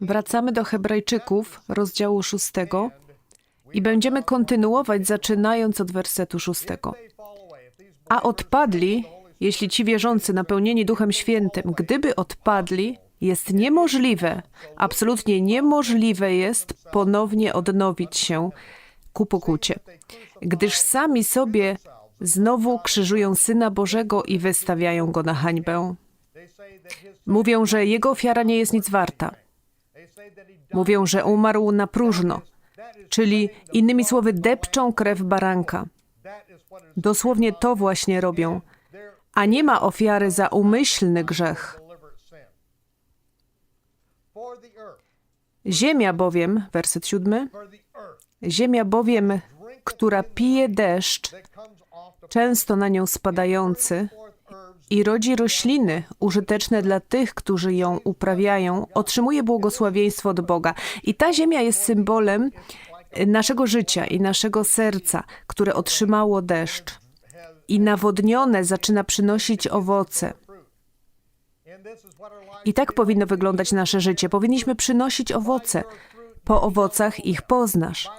Wracamy do Hebrajczyków, rozdziału 6 i będziemy kontynuować zaczynając od wersetu 6. A odpadli, jeśli ci wierzący napełnieni Duchem Świętym, gdyby odpadli, jest niemożliwe, absolutnie niemożliwe jest ponownie odnowić się ku pokucie, gdyż sami sobie znowu krzyżują Syna Bożego i wystawiają Go na hańbę. Mówią, że Jego ofiara nie jest nic warta. Mówią, że umarł na próżno, czyli innymi słowy depczą krew baranka. Dosłownie to właśnie robią, a nie ma ofiary za umyślny grzech. Ziemia bowiem, werset siódmy, ziemia bowiem, która pije deszcz, często na nią spadający, i rodzi rośliny użyteczne dla tych, którzy ją uprawiają, otrzymuje błogosławieństwo od Boga. I ta ziemia jest symbolem naszego życia i naszego serca, które otrzymało deszcz i nawodnione zaczyna przynosić owoce. I tak powinno wyglądać nasze życie. Powinniśmy przynosić owoce. Po owocach ich poznasz.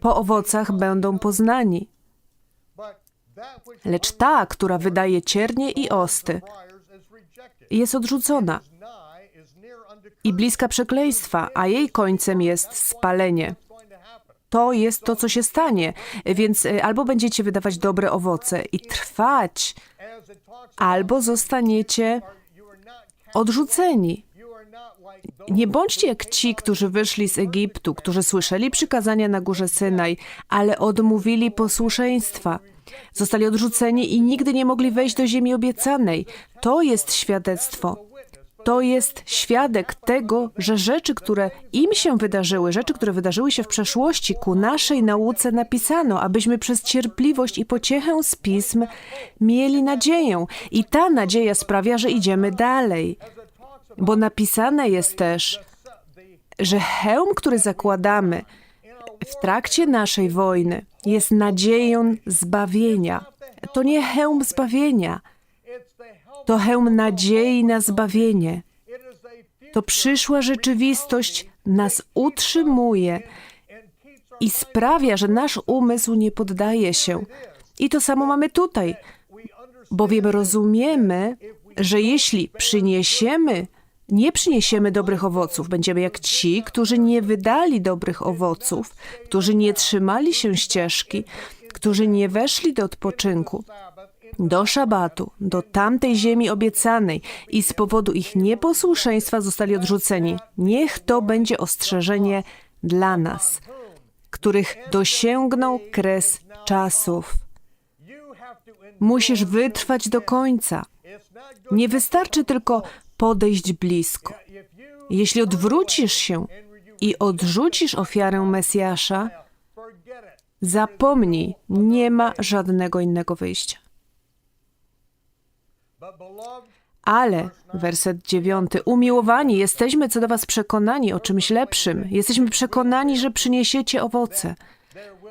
Po owocach będą poznani. Lecz ta, która wydaje ciernie i osty, jest odrzucona i bliska przekleństwa, a jej końcem jest spalenie. To jest to, co się stanie, więc y, albo będziecie wydawać dobre owoce i trwać, albo zostaniecie odrzuceni. Nie bądźcie jak ci, którzy wyszli z Egiptu, którzy słyszeli przykazania na górze Synaj, ale odmówili posłuszeństwa. Zostali odrzuceni i nigdy nie mogli wejść do ziemi obiecanej. To jest świadectwo. To jest świadek tego, że rzeczy, które im się wydarzyły, rzeczy, które wydarzyły się w przeszłości, ku naszej nauce napisano, abyśmy przez cierpliwość i pociechę z pism mieli nadzieję. I ta nadzieja sprawia, że idziemy dalej. Bo napisane jest też, że hełm, który zakładamy w trakcie naszej wojny, jest nadzieją zbawienia. To nie hełm zbawienia, to hełm nadziei na zbawienie. To przyszła rzeczywistość nas utrzymuje i sprawia, że nasz umysł nie poddaje się. I to samo mamy tutaj, bowiem rozumiemy, że jeśli przyniesiemy, nie przyniesiemy dobrych owoców, będziemy jak ci, którzy nie wydali dobrych owoców, którzy nie trzymali się ścieżki, którzy nie weszli do odpoczynku, do szabatu, do tamtej ziemi obiecanej i z powodu ich nieposłuszeństwa zostali odrzuceni. Niech to będzie ostrzeżenie dla nas, których dosięgnął kres czasów. Musisz wytrwać do końca. Nie wystarczy tylko podejść blisko. Jeśli odwrócisz się i odrzucisz ofiarę Mesjasza, zapomnij, nie ma żadnego innego wyjścia. Ale, werset dziewiąty, umiłowani, jesteśmy co do was przekonani o czymś lepszym. Jesteśmy przekonani, że przyniesiecie owoce,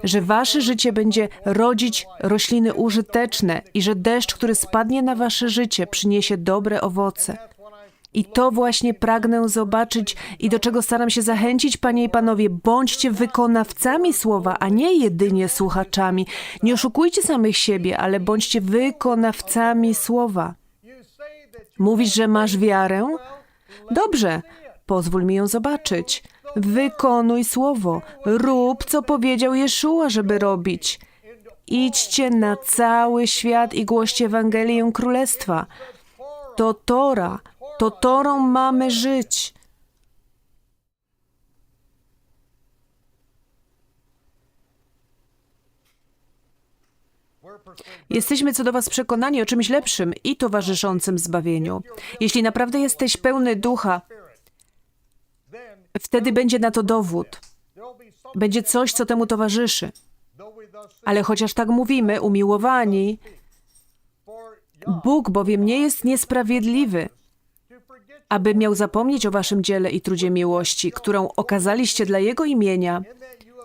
że wasze życie będzie rodzić rośliny użyteczne i że deszcz, który spadnie na wasze życie, przyniesie dobre owoce. I to właśnie pragnę zobaczyć i do czego staram się zachęcić, panie i panowie. Bądźcie wykonawcami słowa, a nie jedynie słuchaczami. Nie oszukujcie samych siebie, ale bądźcie wykonawcami słowa. Mówisz, że masz wiarę? Dobrze, pozwól mi ją zobaczyć. Wykonuj słowo. Rób, co powiedział Jeszua, żeby robić. Idźcie na cały świat i głoście Ewangelię Królestwa. To Tora, to Torą mamy żyć. Jesteśmy co do Was przekonani o czymś lepszym i towarzyszącym zbawieniu. Jeśli naprawdę jesteś pełny ducha, wtedy będzie na to dowód. Będzie coś, co temu towarzyszy. Ale chociaż tak mówimy, umiłowani, Bóg bowiem nie jest niesprawiedliwy, aby miał zapomnieć o Waszym dziele i trudzie miłości, którą okazaliście dla Jego imienia,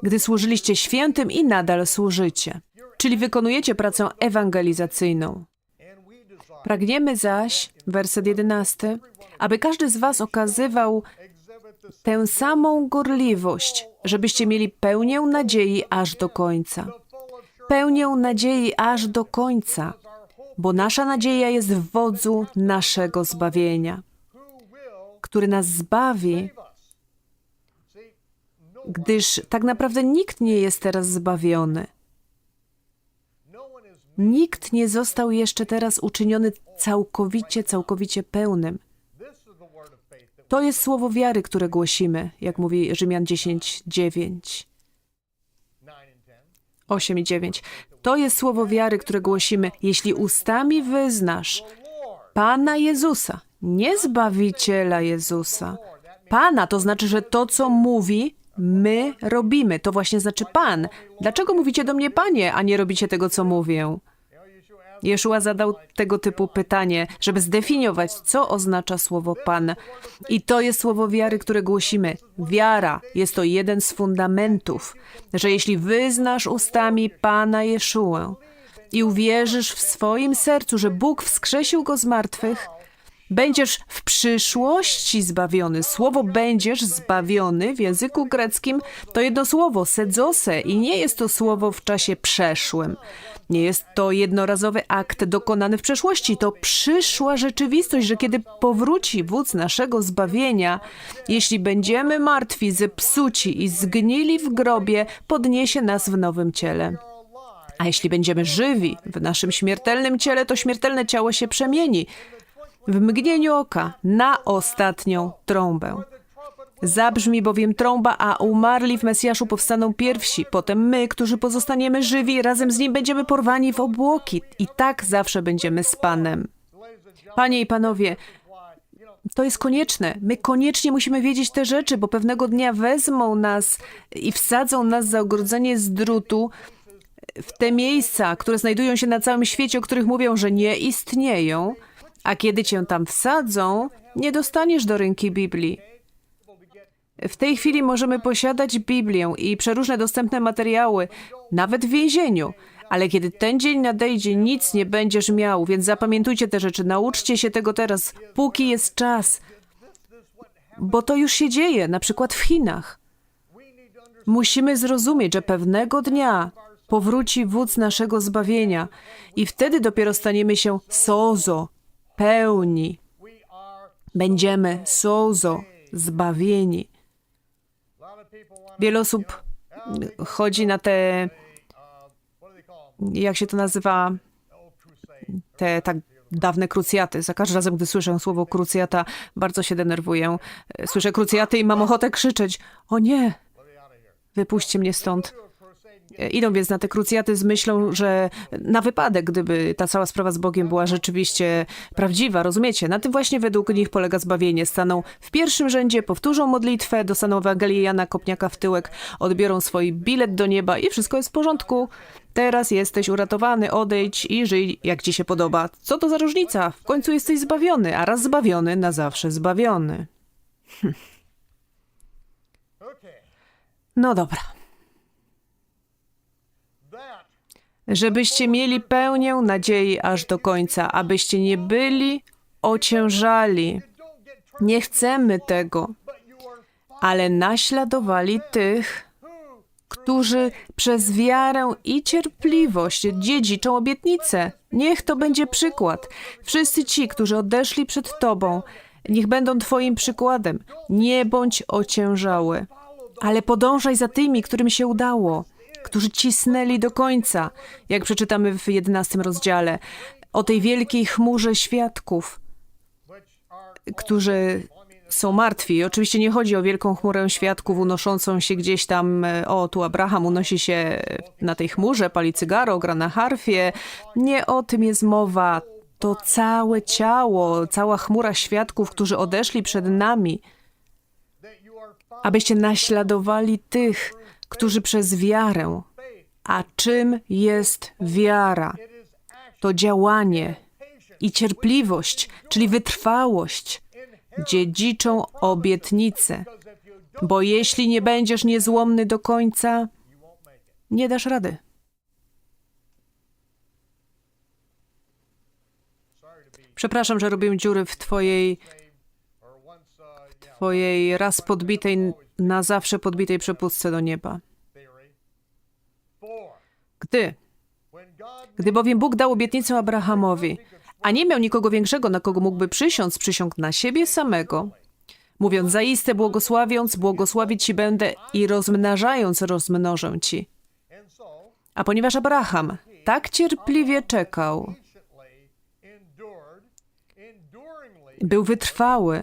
gdy służyliście świętym i nadal służycie czyli wykonujecie pracę ewangelizacyjną. Pragniemy zaś, werset jedenasty, aby każdy z Was okazywał tę samą gorliwość, żebyście mieli pełnię nadziei aż do końca. Pełnię nadziei aż do końca, bo nasza nadzieja jest w wodzu naszego zbawienia, który nas zbawi, gdyż tak naprawdę nikt nie jest teraz zbawiony. Nikt nie został jeszcze teraz uczyniony całkowicie, całkowicie pełnym. To jest słowo wiary, które głosimy, jak mówi Rzymian 10, 9. 8 i 9. To jest słowo wiary, które głosimy, jeśli ustami wyznasz Pana Jezusa, nie Zbawiciela Jezusa. Pana to znaczy, że to, co mówi, my robimy. To właśnie znaczy Pan. Dlaczego mówicie do mnie Panie, a nie robicie tego, co mówię? Jeszua zadał tego typu pytanie, żeby zdefiniować, co oznacza słowo Pan. I to jest słowo wiary, które głosimy. Wiara jest to jeden z fundamentów, że jeśli wyznasz ustami Pana Jeszułę i uwierzysz w swoim sercu, że Bóg wskrzesił go z martwych, Będziesz w przyszłości zbawiony. Słowo będziesz zbawiony w języku greckim to jedno słowo, sedzose, i nie jest to słowo w czasie przeszłym. Nie jest to jednorazowy akt dokonany w przeszłości, to przyszła rzeczywistość, że kiedy powróci wódz naszego zbawienia, jeśli będziemy martwi, zepsuci i zgnili w grobie, podniesie nas w nowym ciele. A jeśli będziemy żywi w naszym śmiertelnym ciele, to śmiertelne ciało się przemieni w mgnieniu oka na ostatnią trąbę. Zabrzmi bowiem trąba, a umarli w Mesjaszu powstaną pierwsi. Potem my, którzy pozostaniemy żywi, razem z nim będziemy porwani w obłoki. I tak zawsze będziemy z Panem. Panie i panowie, to jest konieczne. My koniecznie musimy wiedzieć te rzeczy, bo pewnego dnia wezmą nas i wsadzą nas za ogrodzenie z drutu w te miejsca, które znajdują się na całym świecie, o których mówią, że nie istnieją. A kiedy cię tam wsadzą, nie dostaniesz do ręki Biblii. W tej chwili możemy posiadać Biblię i przeróżne dostępne materiały, nawet w więzieniu. Ale kiedy ten dzień nadejdzie, nic nie będziesz miał, więc zapamiętujcie te rzeczy, nauczcie się tego teraz, póki jest czas. Bo to już się dzieje, na przykład w Chinach. Musimy zrozumieć, że pewnego dnia powróci wódz naszego zbawienia i wtedy dopiero staniemy się sozo, pełni. Będziemy sozo, zbawieni. Wiele osób chodzi na te, jak się to nazywa, te tak dawne krucjaty. Za każdym razem, gdy słyszę słowo krucjata, bardzo się denerwuję. Słyszę krucjaty i mam ochotę krzyczeć: O nie, wypuśćcie mnie stąd. Idą więc na te krucjaty z myślą, że na wypadek, gdyby ta cała sprawa z Bogiem była rzeczywiście prawdziwa, rozumiecie? Na tym właśnie według nich polega zbawienie. Staną w pierwszym rzędzie, powtórzą modlitwę, dostaną Ewangelię Jana Kopniaka w tyłek, odbiorą swój bilet do nieba i wszystko jest w porządku. Teraz jesteś uratowany, odejdź i żyj jak ci się podoba. Co to za różnica? W końcu jesteś zbawiony, a raz zbawiony, na zawsze zbawiony. Hm. No dobra. Żebyście mieli pełnię nadziei aż do końca, abyście nie byli ociężali. Nie chcemy tego, ale naśladowali tych, którzy przez wiarę i cierpliwość dziedziczą obietnicę. Niech to będzie przykład. Wszyscy ci, którzy odeszli przed Tobą, niech będą Twoim przykładem. Nie bądź ociężały, ale podążaj za tymi, którym się udało którzy cisnęli do końca, jak przeczytamy w jedenastym rozdziale, o tej wielkiej chmurze świadków, którzy są martwi. Oczywiście nie chodzi o wielką chmurę świadków unoszącą się gdzieś tam, o tu Abraham unosi się na tej chmurze, pali cygaro, gra na harfie. Nie o tym jest mowa. To całe ciało, cała chmura świadków, którzy odeszli przed nami, abyście naśladowali tych, którzy przez wiarę. A czym jest wiara? To działanie i cierpliwość, czyli wytrwałość, dziedziczą obietnicę. Bo jeśli nie będziesz niezłomny do końca, nie dasz rady. Przepraszam, że robię dziury w twojej twojej raz podbitej, na zawsze podbitej przepustce do nieba. Gdy, gdy bowiem Bóg dał obietnicę Abrahamowi, a nie miał nikogo większego, na kogo mógłby przysiąc, przysiągł na siebie samego, mówiąc zaiste błogosławiąc, błogosławić ci będę i rozmnażając, rozmnożę ci. A ponieważ Abraham tak cierpliwie czekał, był wytrwały,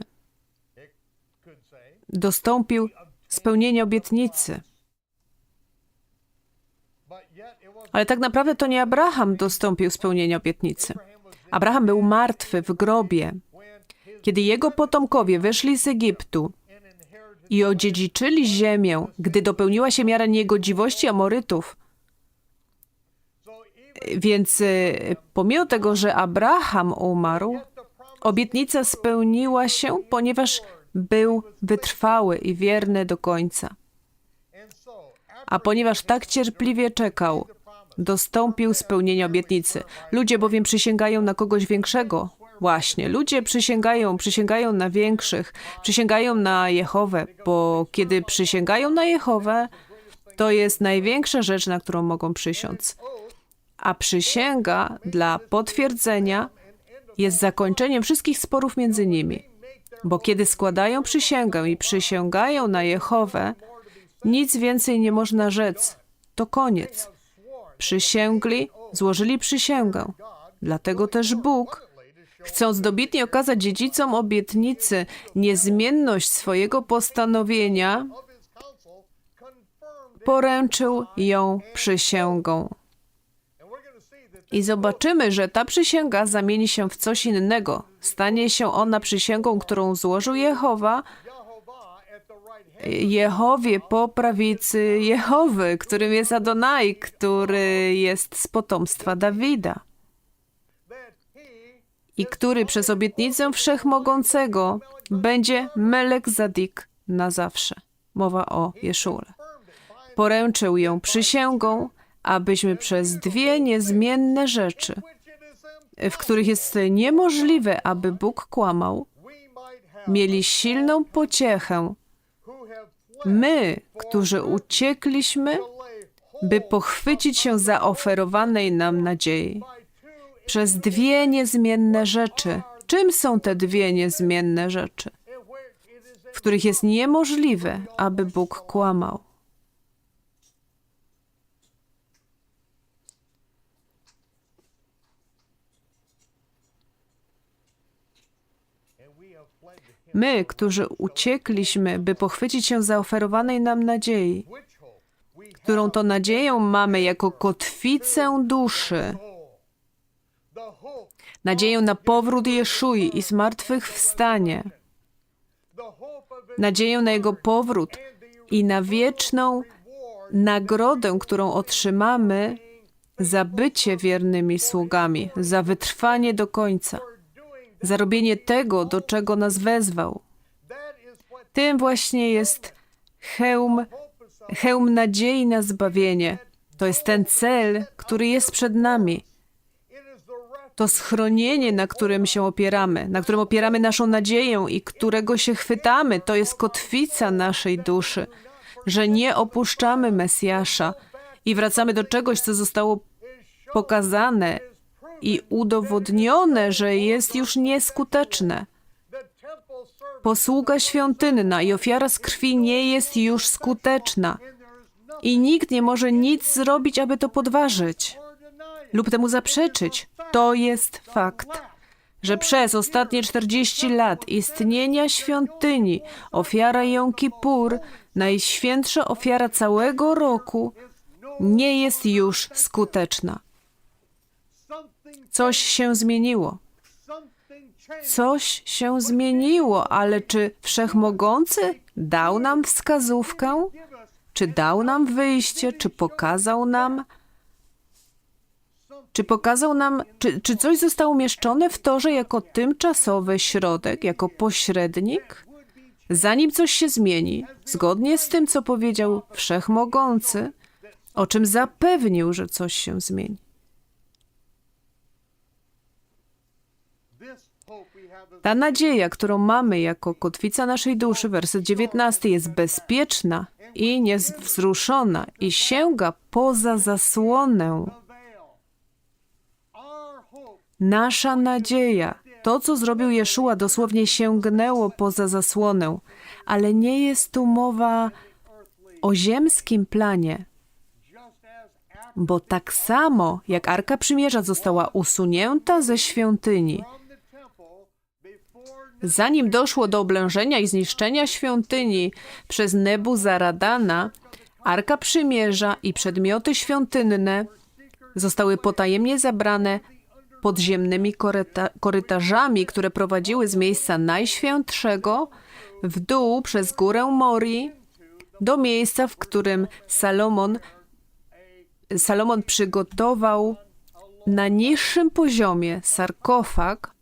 dostąpił spełnienia obietnicy. Ale tak naprawdę to nie Abraham dostąpił spełnienia obietnicy. Abraham był martwy w grobie, kiedy jego potomkowie wyszli z Egiptu i odziedziczyli ziemię, gdy dopełniła się miara niegodziwości Amorytów. Więc y, pomimo tego, że Abraham umarł, obietnica spełniła się, ponieważ był wytrwały i wierny do końca. A ponieważ tak cierpliwie czekał, dostąpił spełnienia obietnicy. Ludzie bowiem przysięgają na kogoś większego. Właśnie, ludzie przysięgają, przysięgają na większych, przysięgają na Jehowę, bo kiedy przysięgają na Jehowę, to jest największa rzecz, na którą mogą przysiąc. A przysięga dla potwierdzenia jest zakończeniem wszystkich sporów między nimi. Bo kiedy składają przysięgę i przysięgają na Jehowę, nic więcej nie można rzec. To koniec. Przysięgli, złożyli przysięgę. Dlatego też Bóg, chcąc dobitnie okazać dziedzicom obietnicy niezmienność swojego postanowienia, poręczył ją przysięgą. I zobaczymy, że ta przysięga zamieni się w coś innego. Stanie się ona przysięgą, którą złożył Jehowa, Jehowie po prawicy Jehowy, którym jest Adonai, który jest z potomstwa Dawida i który przez obietnicę Wszechmogącego będzie Melek Zadik na zawsze. Mowa o Jeszule. Poręczył ją przysięgą, abyśmy przez dwie niezmienne rzeczy, w których jest niemożliwe, aby Bóg kłamał, mieli silną pociechę, my, którzy uciekliśmy, by pochwycić się zaoferowanej nam nadziei. Przez dwie niezmienne rzeczy. Czym są te dwie niezmienne rzeczy, w których jest niemożliwe, aby Bóg kłamał? My, którzy uciekliśmy, by pochwycić się zaoferowanej nam nadziei, którą to nadzieją mamy jako kotwicę duszy, nadzieję na powrót Jeszui i zmartwychwstanie, nadzieję na Jego powrót i na wieczną nagrodę, którą otrzymamy za bycie wiernymi sługami, za wytrwanie do końca, doing za robienie tego, do czego nas wezwał. Tym właśnie jest hełm, hełm nadziei na zbawienie. To jest ten cel, który jest przed nami. To schronienie, na którym się opieramy, na którym opieramy naszą nadzieję i którego się chwytamy. To jest kotwica naszej duszy, że nie opuszczamy Mesjasza i wracamy do czegoś, co zostało pokazane i udowodnione, że jest już nieskuteczne. Posługa świątynna i ofiara z krwi nie jest już skuteczna. I nikt nie może nic zrobić, aby to podważyć lub temu zaprzeczyć. To jest fakt, że przez ostatnie 40 lat istnienia świątyni ofiara Jom Kippur, najświętsza ofiara całego roku, nie jest już skuteczna. Coś się zmieniło. Coś się zmieniło, ale czy Wszechmogący dał nam wskazówkę? Czy dał nam wyjście? Czy pokazał nam? Czy pokazał nam, czy, czy coś zostało umieszczone w torze jako tymczasowy środek, jako pośrednik? Zanim coś się zmieni, zgodnie z tym, co powiedział Wszechmogący, o czym zapewnił, że coś się zmieni. Ta nadzieja, którą mamy jako kotwica naszej duszy, werset 19, jest bezpieczna i niewzruszona i sięga poza zasłonę. Nasza nadzieja, to co zrobił Jeszua, dosłownie sięgnęło poza zasłonę, ale nie jest tu mowa o ziemskim planie, bo tak samo jak Arka Przymierza została usunięta ze świątyni, Zanim doszło do oblężenia i zniszczenia świątyni przez Nebuzaradana, Arka Przymierza i przedmioty świątynne zostały potajemnie zabrane podziemnymi koryta- korytarzami, które prowadziły z miejsca najświętszego w dół przez górę Mori do miejsca, w którym Salomon, Salomon przygotował na niższym poziomie sarkofag,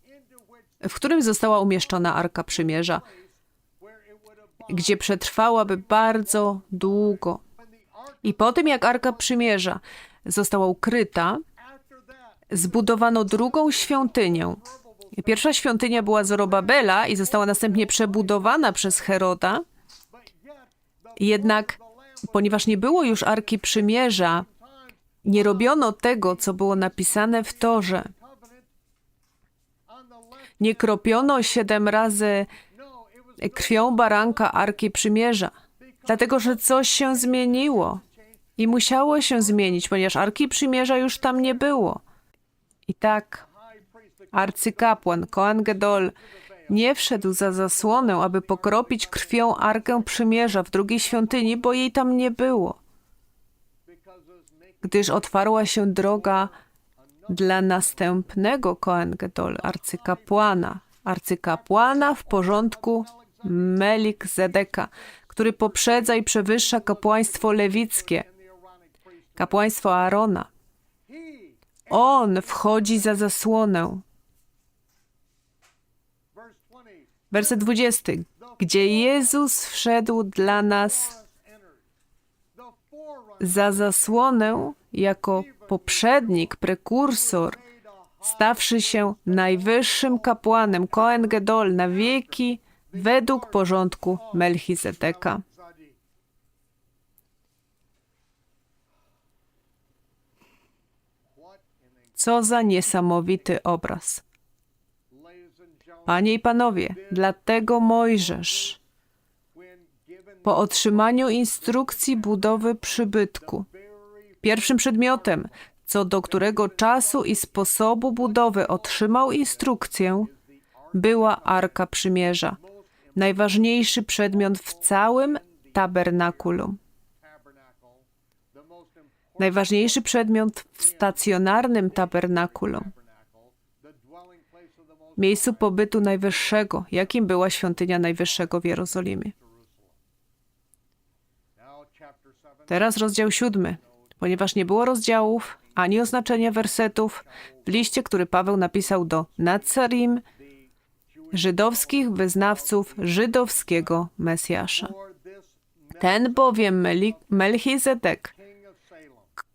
w którym została umieszczona Arka Przymierza, gdzie przetrwałaby bardzo długo. I po tym, jak Arka Przymierza została ukryta, zbudowano drugą świątynię. Pierwsza świątynia była Zorobabela i została następnie przebudowana przez Heroda. Jednak, ponieważ nie było już Arki Przymierza, nie robiono tego, co było napisane w Torze. Nie kropiono siedem razy krwią baranka Arki Przymierza, dlatego że coś się zmieniło i musiało się zmienić, ponieważ Arki Przymierza już tam nie było. I tak arcykapłan Koan Gedol nie wszedł za zasłonę, aby pokropić krwią Arkę Przymierza w drugiej świątyni, bo jej tam nie było, gdyż otwarła się droga dla następnego Koen Gedol, arcykapłana, arcykapłana w porządku Melik Zedeka, który poprzedza i przewyższa kapłaństwo lewickie, kapłaństwo Aarona. On wchodzi za zasłonę. verse 20 Werset 20. Gdzie Jezus wszedł dla nas za zasłonę jako poprzednik, prekursor, stawszy się najwyższym kapłanem Koen Gedol na wieki według porządku Melchizedeka. Co za niesamowity obraz. Panie i panowie, dlatego Mojżesz po otrzymaniu instrukcji budowy przybytku, pierwszym przedmiotem, co do którego czasu i sposobu budowy otrzymał instrukcję, była Arka Przymierza, najważniejszy przedmiot w całym tabernakulum. Najważniejszy przedmiot w stacjonarnym tabernakulum, miejscu pobytu Najwyższego, jakim była świątynia Najwyższego w Jerozolimie. now chapter 7 Teraz rozdział siódmy. Ponieważ nie było rozdziałów ani oznaczenia wersetów w liście, który Paweł napisał do Nazarim, żydowskich wyznawców żydowskiego Mesjasza. Ten bowiem Melchizedek,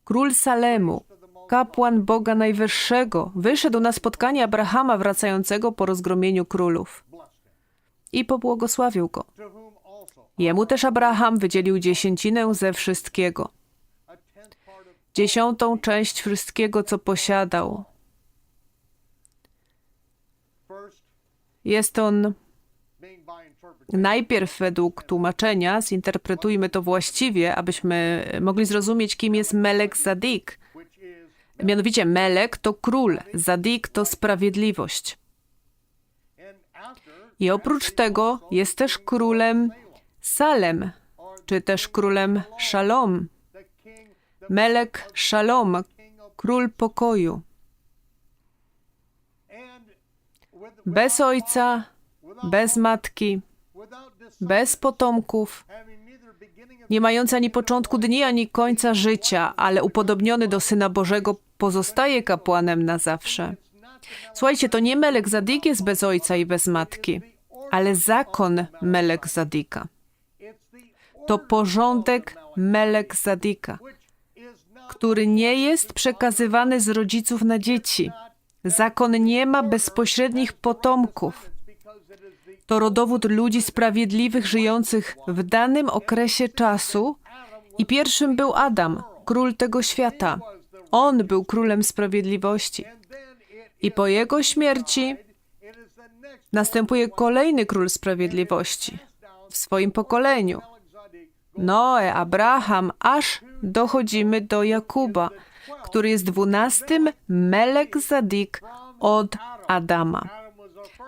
król Salemu, kapłan Boga Najwyższego, wyszedł na spotkanie Abrahama wracającego po rozgromieniu królów i pobłogosławił go. Jemu też Abraham wydzielił dziesięcinę ze wszystkiego, dziesiątą część wszystkiego, co posiadał. Jest on najpierw według tłumaczenia, zinterpretujmy to właściwie, abyśmy mogli zrozumieć, kim jest Melek Zadik. Mianowicie Melek to król, Zadik to sprawiedliwość. I oprócz tego jest też królem Salem, czy też królem Szalom. Melek of król pokoju. Bez ojca, bez matki, bez potomków, nie mający ani początku dni, ani końca życia, ale upodobniony do Syna Bożego, pozostaje kapłanem na zawsze. Słuchajcie, to nie Melek Zadik jest bez ojca i bez matki, ale zakon Melek Zadika. To porządek Melek Zadika, który nie jest przekazywany z rodziców na dzieci. Zakon nie ma bezpośrednich potomków. To rodowód ludzi sprawiedliwych, żyjących w danym okresie czasu. I pierwszym był Adam, król tego świata. On był królem sprawiedliwości. I po jego śmierci następuje kolejny król sprawiedliwości w swoim pokoleniu. Noe, Abraham, aż dochodzimy do Jakuba, który jest dwunastym Melek Zadik od Adama.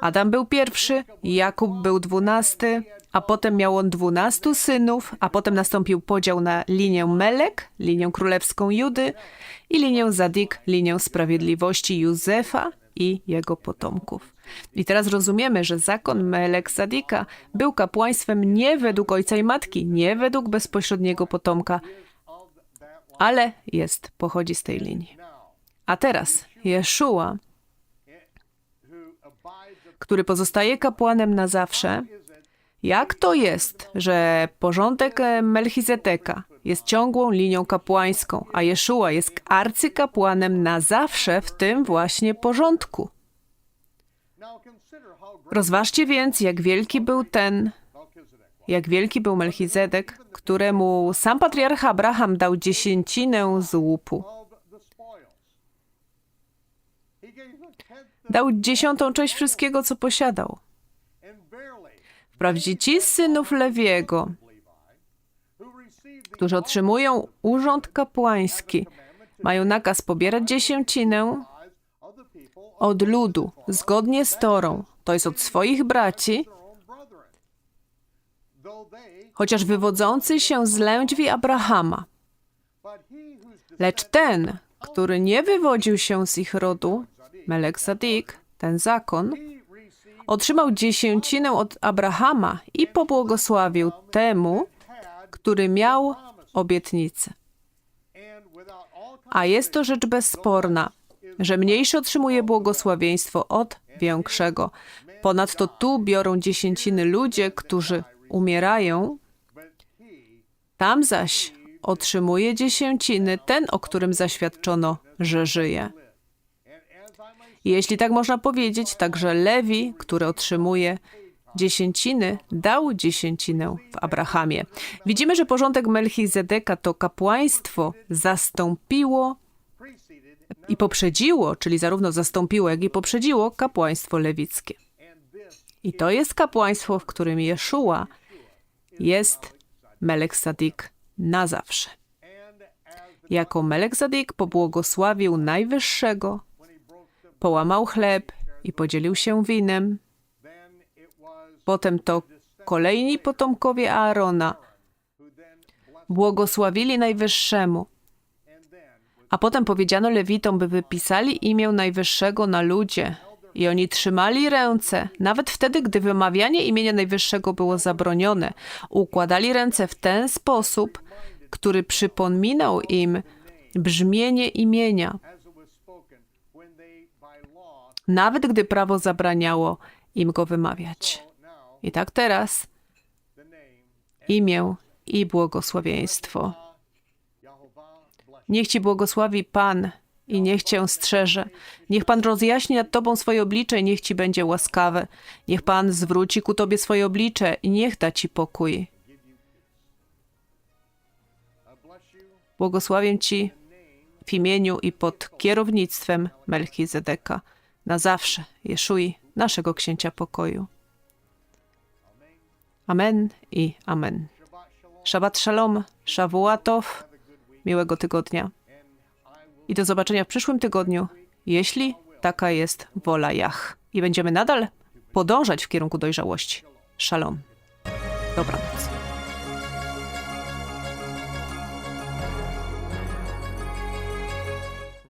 Adam był pierwszy, Jakub był dwunasty, a potem miał on dwunastu synów, a potem nastąpił podział na linię Melek, linię królewską Judy i linię Zadik, linię sprawiedliwości Józefa i jego potomków. I teraz rozumiemy, że zakon Melek Zadika był kapłaństwem nie według ojca i matki, nie według bezpośredniego potomka, ale jest, pochodzi z tej linii. A teraz Jeszua, który pozostaje kapłanem na zawsze, jak to jest, że porządek Melchizedeka jest ciągłą linią kapłańską, a Jeszua jest arcykapłanem na zawsze w tym właśnie porządku? Rozważcie więc, jak wielki był ten, jak wielki był Melchizedek, któremu sam patriarcha Abraham dał dziesięcinę z łupu. Dał dziesiątą część wszystkiego, co posiadał. Wprawdzie ci z synów Lewiego, którzy otrzymują urząd kapłański, mają nakaz pobierać dziesięcinę od ludu, zgodnie z Torą, to jest od swoich braci, chociaż wywodzący się z lędźwi Abrahama. Lecz ten, który nie wywodził się z ich rodu, Melek Zadik, ten zakon, otrzymał dziesięcinę od Abrahama i pobłogosławił temu, który miał obietnicę. A jest to rzecz bezsporna, że mniejszy otrzymuje błogosławieństwo od większego. Ponadto tu biorą dziesięciny ludzie, którzy umierają, tam zaś otrzymuje dziesięciny ten, o którym zaświadczono, że żyje. Jeśli tak można powiedzieć, także Lewi, który otrzymuje dziesięciny, dał dziesięcinę w Abrahamie. Widzimy, że porządek Melchizedeka to kapłaństwo zastąpiło i poprzedziło, czyli zarówno zastąpiło, jak i poprzedziło kapłaństwo lewickie. I to jest kapłaństwo, w którym Jeszua jest Melek Sadik na zawsze. Jako Melek Sadik pobłogosławił Najwyższego, połamał chleb i podzielił się winem. Potem to kolejni potomkowie Aarona błogosławili Najwyższemu. A potem powiedziano Lewitom, by wypisali imię Najwyższego na ludzie. I oni trzymali ręce, nawet wtedy, gdy wymawianie imienia Najwyższego było zabronione. Układali ręce w ten sposób, który przypominał im brzmienie imienia, nawet gdy prawo zabraniało im go wymawiać. I tak teraz imię i błogosławieństwo. Niech Ci błogosławi Pan i niech Cię strzeże. Niech Pan rozjaśni nad Tobą swoje oblicze i niech Ci będzie łaskawy. Niech Pan zwróci ku Tobie swoje oblicze i niech da Ci pokój. Błogosławię Ci w imieniu i pod kierownictwem Melchizedeka. Na zawsze, Jeszui, naszego Księcia Pokoju. Amen i amen. Shabbat shalom, Shavuatow, miłego tygodnia. I do zobaczenia w przyszłym tygodniu, jeśli taka jest wola Jach. I będziemy nadal podążać w kierunku dojrzałości. Shalom. Dobranoc.